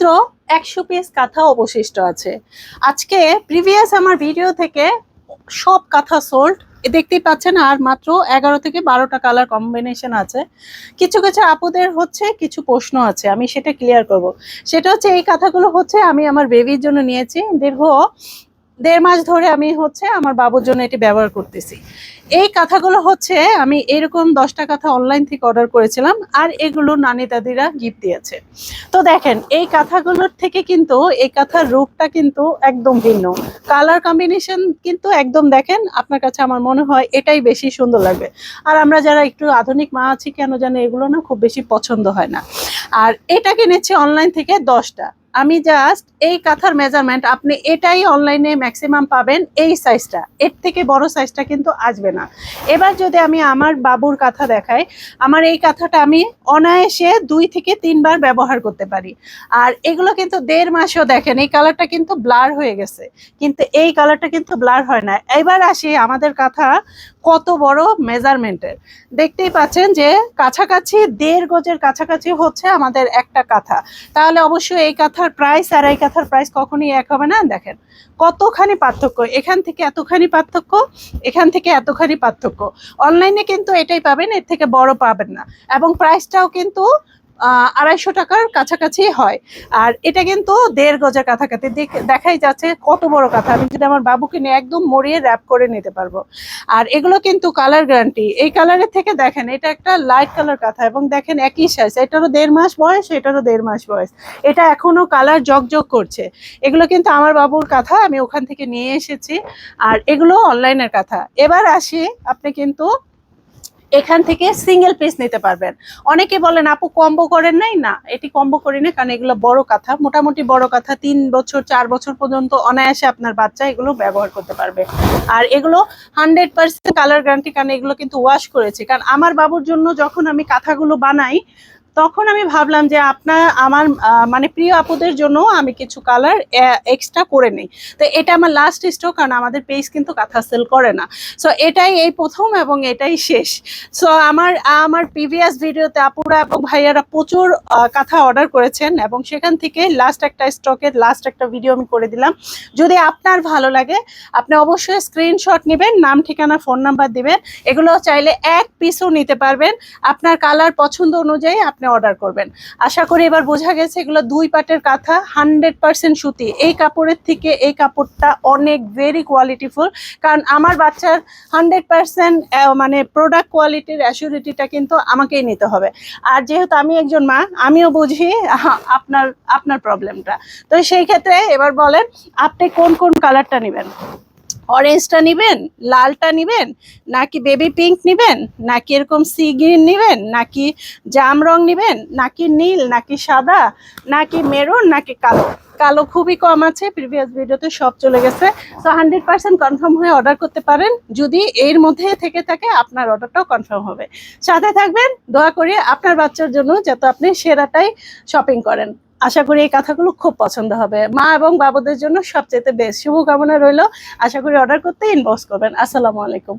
মাত্র একশো পিস কাঁথা অবশিষ্ট আছে। আজকে প্রিভিয়াস আমার ভিডিও থেকে সব কাঁথা সোল্ড দেখতেই পাচ্ছেন, আর মাত্র এগারো থেকে বারোটা কালার কম্বিনেশন আছে। কিছু কিছু আপুদের হচ্ছে কিছু প্রশ্ন আছে, আমি সেটা ক্লিয়ার করব। সেটা হচ্ছে, এই কাঁথাগুলো হচ্ছে আমি আমার বেবির জন্য নিয়েছি। দীর্ঘ দেড় মাস ধরে আমি হচ্ছে আমার বাবুর জন্য এটি ব্যবহার করতেছি। এই কাঁথাগুলো হচ্ছে আমি এরকম দশটা কাঁথা অনলাইন থেকে অর্ডার করেছিলাম আর এগুলো নানি দাদিরা গিফট দিয়েছে। তো দেখেন, এই কাঁথাগুলোর থেকে কিন্তু এই কাঁথার রূপটা কিন্তু একদম ভিন্ন। কালার কম্বিনেশন কিন্তু একদম দেখেন, আপনার কাছে আমার মনে হয় এটাই বেশি সুন্দর লাগবে। আর আমরা যারা একটু আধুনিক মা আছি কেন জানি এগুলো না খুব বেশি পছন্দ হয় না। আর এটা কিনেছি অনলাইন থেকে দশটা। আমি জাস্ট এই কাঁথার মেজারমেন্ট আপনি এটাই অনলাইনে ম্যাক্সিমাম পাবেন এই সাইজটা এর থেকে বড় সাইজটা কিন্তু আসবে না। এবার যদি আমি আমার বাবুর কাঁথা দেখাই, আমার এই কাঁথাটা আমি অনায়াসে দুই থেকে তিনবার ব্যবহার করতে পারি। আর এগুলো কিন্তু দেড় মাসেও দেখেন, এই কালারটা কিন্তু ব্লার হয়ে গেছে। কিন্তু এই কালারটা কিন্তু ব্লার হয় না। এবার আসি আমাদের কাঁথা কত বড় মেজারমেন্টের দেখতেই পাচ্ছেন যে কাছাকাছি দেড় গজের কাছাকাছি হচ্ছে আমাদের একটা কাঁথা। তাহলে অবশ্যই এই কাঁথার প্রাইস আর এই কাঁথার প্রাইস কখনই এক হবে না? দেখেন, কতখানি পার্থক্য। এখান থেকে এতখানি পার্থক্য, এখান থেকে এতখানি পার্থক্য। অনলাইনে কিন্তু এটাই পাবেন, এর থেকে বড় পাবেন না। এবং প্রাইসটাও কিন্তু আড়াইশো টাকার কাছাকাছি হয়। আর এটা কিন্তু দেড় গজের দেখ- দেখাই যাচ্ছে কত বড় কথা। আমি যদি আমার বাবুকে নিয়ে একদম মরিয়ে র্যাপ করে নিতে পারব। আর এগুলো কিন্তু কালার গ্যারান্টি এই কালারের থেকে দেখেন, এটা একটা লাইট কালার কাঁথা এবং দেখেন একই সাইজ এটারও দেড় মাস বয়স, এটারও দেড় মাস বয়স। এটা এখনও কালার জগজগ করছে। এগুলো কিন্তু আমার বাবুর কাঁথা, আমি ওখান থেকে নিয়ে এসেছি। আর এগুলো অনলাইনের কাঁথা। এবার আসি, আপনি কিন্তু এখান থেকে সিঙ্গেল পিস নিতে পারবেন। অনেকে বলেন, আপু কম্বো করেন নাই? না, এটি কম্বো করি না, কারণ এগুলো বড় কাঁথা। মোটামুটি বড় কাঁথা, তিন বছর, চার বছর পর্যন্ত অনায়াসে আপনার বাচ্চা এগুলো ব্যবহার করতে পারবে। আর এগুলো হান্ড্রেড পার্সেন্ট কালার গ্যারান্টি কারণ এগুলো কিন্তু ওয়াশ করেছে। কারণ আমার বাবুর জন্য যখন আমি কাঁথাগুলো বানাই তখন আমি ভাবলাম যে আপনার, আমার মানে প্রিয় আপুদের জন্য আমি কিছু কালার এক্সট্রা করে নিই। তো এটা আমার লাস্ট স্টক কারণ আমাদের পেজ কিন্তু কাঁথা সেল করে না। সো এটাই এই প্রথম এবং এটাই শেষ। সো আমার আমার প্রিভিয়াস ভিডিওতে আপুরা এবং ভাইয়ারা প্রচুর কাঁথা অর্ডার করেছেন এবং সেখান থেকে লাস্ট একটা স্টকের লাস্ট একটা ভিডিও আমি করে দিলাম। যদি আপনার ভালো লাগে, আপনি অবশ্যই স্ক্রিনশট নেবেন, নাম, ঠিকানা ফোন নাম্বার দিবেন। এগুলো চাইলে এক পিসও নিতে পারবেন। আপনার কালার পছন্দ অনুযায়ী আপনি অর্ডার করবেন। আশা করি এবার বোঝা গেছে এগুলো দুই পাটের কাঁথা হান্ড্রেড পার্সেন্ট সুতি। এই কাপড়ের থেকে এই কাপড়টা অনেক ভেরি কোয়ালিটিফুল কারণ আমার বাচ্চার হান্ড্রেড পার্সেন্ট মানে প্রোডাক্ট কোয়ালিটির অ্যাসিউরিটিটা কিন্তু আমাকেই নিতে হবে। আর যেহেতু আমি একজন মা, আমিও বুঝি আপনার আপনার প্রবলেমটা তো সেই ক্ষেত্রে এবার বলেন, আপনি কোন কোন কালারটা নেবেন? অরেঞ্জটা নেবেন, লালটা নেবেন, নাকি বেবি পিঙ্ক নেবেন, নাকি এরকম সি গ্রিন নেবেন, নাকি জাম রং নেবেন, নাকি নীল, নাকি সাদা, নাকি মেরুন নাকি কালো? কালো খুবই কম আছে প্রিভিয়াস ভিডিওতে সব চলে গেছে। তো হান্ড্রেড পার্সেন্ট কনফার্ম হয়ে অর্ডার করতে পারেন। যদি এর মধ্যে থেকে থাকে, আপনার অর্ডারটাও কনফার্ম হবে। সাথে থাকবেন, দোয়া করি আপনার বাচ্চার জন্য, যাতে আপনি সেরাটাই শপিং করেন। আশা করি এই কথাগুলো খুব পছন্দ হবে। মা এবং বাবুদের জন্য সবচেয়ে বেস্ট শুভকামনা রইল। আশা করি অর্ডার করতে ইনবক্স করবেন। আসসালামু আলাইকুম।